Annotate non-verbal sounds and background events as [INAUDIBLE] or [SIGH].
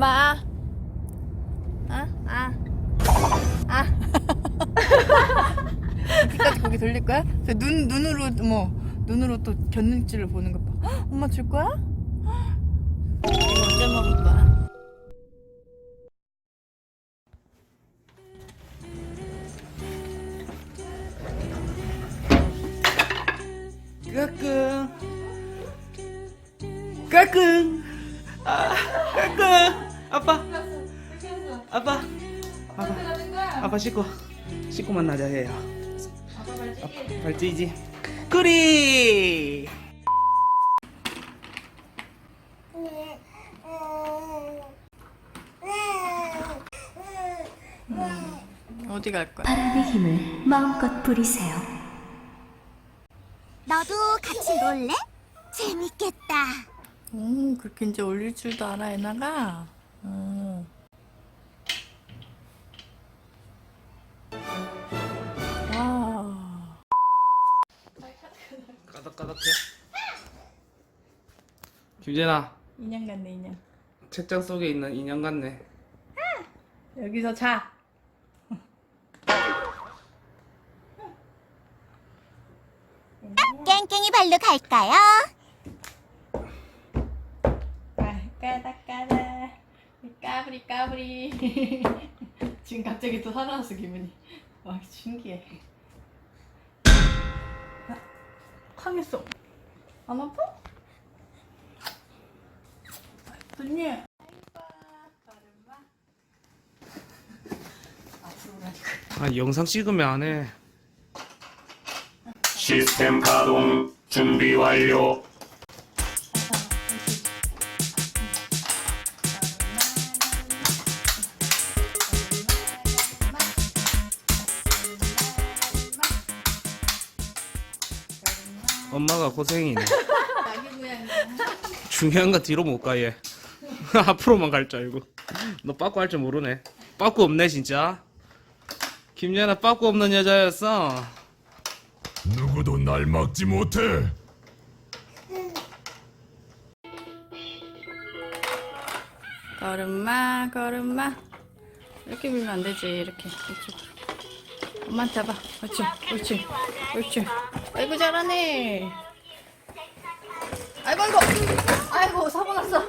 엄마. 아, 아, 아. 여기까지 고개 돌릴 거야? 저 눈 눈으로 뭐 눈으로 또 견눈질을 보는 것 봐. 헉, 엄마 줄 거야? 언제 먹을 거야? 까꿍 까꿍 아 까꿍 아빠 아빠 아빠 아빠 씻고 씻고 만나자 해요 아빠 발찌지 그리 어디 갈 거야? 바람의 힘을 마음껏 부리세요. 너도 같이 놀래? 재밌겠다. 음, 그렇게 이제 올릴 줄도 알아, 애나가? 음. 와. 까닥까닥해 김재나 인형 같네, 인형. 책장 속에 있는 인형 같네 여기서 자. 깽깽이 발로 갈까요? 아, 까닥까닥. 까불이, 까불이. [LAUGHS] 지금 갑자기 또 살아났어, 기분이. 와, 신기해. 아, 강했어. 안 아파? 아프니? 아 영상 찍으면 안 해 시스템 가동 준비 완료. 엄마가 고생이네. 고양이. 중요한 거 뒤로 못 가 얘. [LAUGHS] 앞으로만 갈 줄 알고. 너 빠꾸 할 줄 모르네. 빠꾸 없네 진짜. 김연아 빠꾸 없는 여자였어. 누구도 날 막지 못해. 걸음마 걸음마. 이렇게 밀면 안 되지 이렇게. 이쪽으로 엄마한테 잡아 옳지 옳지 옳지 아이고 잘하네. 아이고 아이고. 아이고 사고 났어